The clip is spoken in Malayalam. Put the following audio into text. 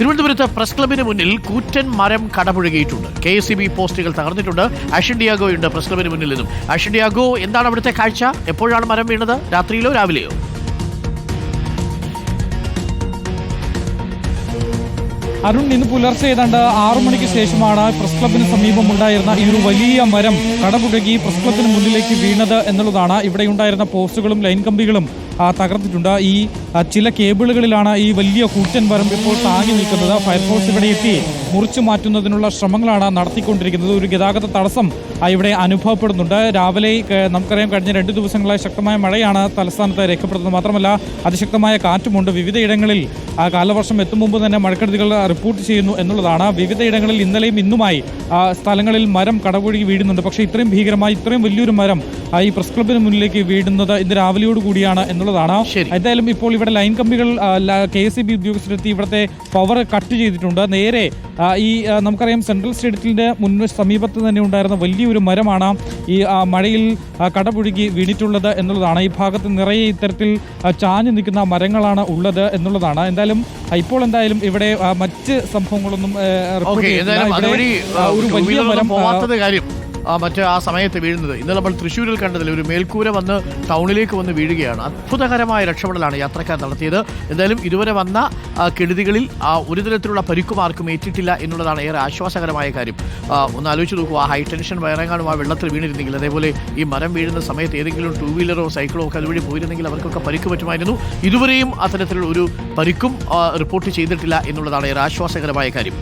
തിരുവനന്തപുരത്ത് പ്രസ് ക്ലബിന് മുന്നിൽ കൂറ്റൻ മരം കടപുഴകിയിട്ടുണ്ട്. കെ എസ് ബി പോസ്റ്റുകൾ തകർന്നിട്ടുണ്ട്. ആഷൻ ഉണ്ട് പ്രസ് ക്ലബിന് മുന്നിൽ നിന്നും. ആഷൻഡിയാഗോ എന്താണ് അവിടുത്തെ കാഴ്ച? എപ്പോഴാണ് മരം വീണത്? രാത്രിയിലോ രാവിലെയോ? അരുൺ ഇന്ന് പുലർച്ചെ ഏതാണ്ട് ആറു മണിക്ക് ശേഷമാണ് പ്രസ് ക്ലബിന് സമീപം ഉണ്ടായിരുന്ന ഈ ഒരു വലിയ മരം കടപുഴകി പ്രസ് ക്ലബിന് മുന്നിലേക്ക് വീണത് എന്നുള്ളതാണ് ഇവിടെ ഉണ്ടായിരുന്ന പോസ്റ്റുകളും ലൈൻ കമ്പികളും. തകർത്തിട്ടുണ്ട്. ഈ ചില കേബിളുകളിലാണ് ഈ വലിയ കൂറ്റൻ വരമ്പ് ഇപ്പോൾ താങ്ങി നിൽക്കുന്നത്. ഫയർഫോഴ്സ് ഇവിടെ എത്തി മുറിച്ചു മാറ്റുന്നതിനുള്ള ശ്രമങ്ങളാണ് നടത്തിക്കൊണ്ടിരിക്കുന്നത്. ഒരു ഗതാഗത തടസ്സം ഇവിടെ അനുഭവപ്പെടുന്നുണ്ട്. രാവിലെ നമുക്കറിയാം കഴിഞ്ഞ രണ്ട് ദിവസങ്ങളായി ശക്തമായ മഴയാണ് തലസ്ഥാനത്ത് രേഖപ്പെടുത്തുന്നത്. മാത്രമല്ല അതിശക്തമായ കാറ്റുമുണ്ട്. വിവിധയിടങ്ങളിൽ കാലവർഷം എത്തും മുമ്പ് തന്നെ മഴക്കെടുതികൾ റിപ്പോർട്ട് ചെയ്യുന്നു എന്നുള്ളതാണ്. വിവിധയിടങ്ങളിൽ ഇന്നലെയും ഇന്നുമായി സ്ഥലങ്ങളിൽ മരം കടപുഴകി വീഴുന്നുണ്ട്. പക്ഷേ ഇത്രയും ഭീകരമായി ഇത്രയും വലിയൊരു മരം ഈ പ്രസ് ക്ലബിന് മുന്നിലേക്ക് വീഴുന്നത് ഇന്ന് രാവിലെയോട് കൂടിയാണ് എന്നുള്ളതാണ്. എന്തായാലും ഇപ്പോൾ ഇവിടെ ലൈൻ കമ്പികൾ കെ എസ് ഇ ബി ഉദ്യോഗസ്ഥരെത്തി ഇവിടുത്തെ പവർ കട്ട് ചെയ്തിട്ടുണ്ട്. നേരെ ഈ നമുക്കറിയാം സെൻട്രൽ സ്റ്റേഡിയത്തിന്റെ മുൻ സമീപത്ത് തന്നെ ഉണ്ടായിരുന്ന വലിയൊരു മരമാണ് ഈ മഴയിൽ കടപുഴുകി വീണിട്ടുള്ളത് എന്നുള്ളതാണ്. ഈ ഭാഗത്ത് നിറയെ ഇത്തരത്തിൽ ചാഞ്ഞു നിൽക്കുന്ന മരങ്ങളാണ് ഉള്ളത് എന്നുള്ളതാണ്. എന്തായാലും ഇപ്പോൾ എന്തായാലും ഇവിടെ മറ്റ് സംഭവങ്ങളൊന്നും ഒരു വലിയ മരം മറ്റേ ആ സമയത്ത് വീഴുന്നത്. ഇന്ന് നമ്മൾ തൃശ്ശൂരിൽ കണ്ടതിൽ ഒരു മേൽക്കൂര വന്ന് ടൗണിലേക്ക് വന്ന് വീഴുകയാണ്. അത്ഭുതകരമായ രക്ഷപ്പെടലാണ് യാത്രക്കാർ നടത്തിയത്. എന്തായാലും ഇതുവരെ വന്ന കെടുതികളിൽ ഒരു തരത്തിലുള്ള പരിക്കുമാർക്കും ഏറ്റിട്ടില്ല എന്നുള്ളതാണ് ഏറെ ആശ്വാസകരമായ കാര്യം. ഒന്ന് ആലോചിച്ച് നോക്കൂ ആ ഹൈ ടെൻഷൻ വയറങ്ങാനും ആ വെള്ളത്തിൽ വീണിരുന്നെങ്കിൽ. അതേപോലെ ഈ മരം വീഴുന്ന സമയത്ത് ഏതെങ്കിലും ടൂ വീലറോ സൈക്കിളോ ഒക്കെ അതുവഴി പോയിരുന്നെങ്കിൽ അവർക്കൊക്കെ പരിക്ക് പറ്റുമായിരുന്നു. ഇതുവരെയും അത്തരത്തിലുള്ള ഒരു പരിക്കും റിപ്പോർട്ട് ചെയ്തിട്ടില്ല എന്നുള്ളതാണ് ഏറെ ആശ്വാസകരമായ കാര്യം.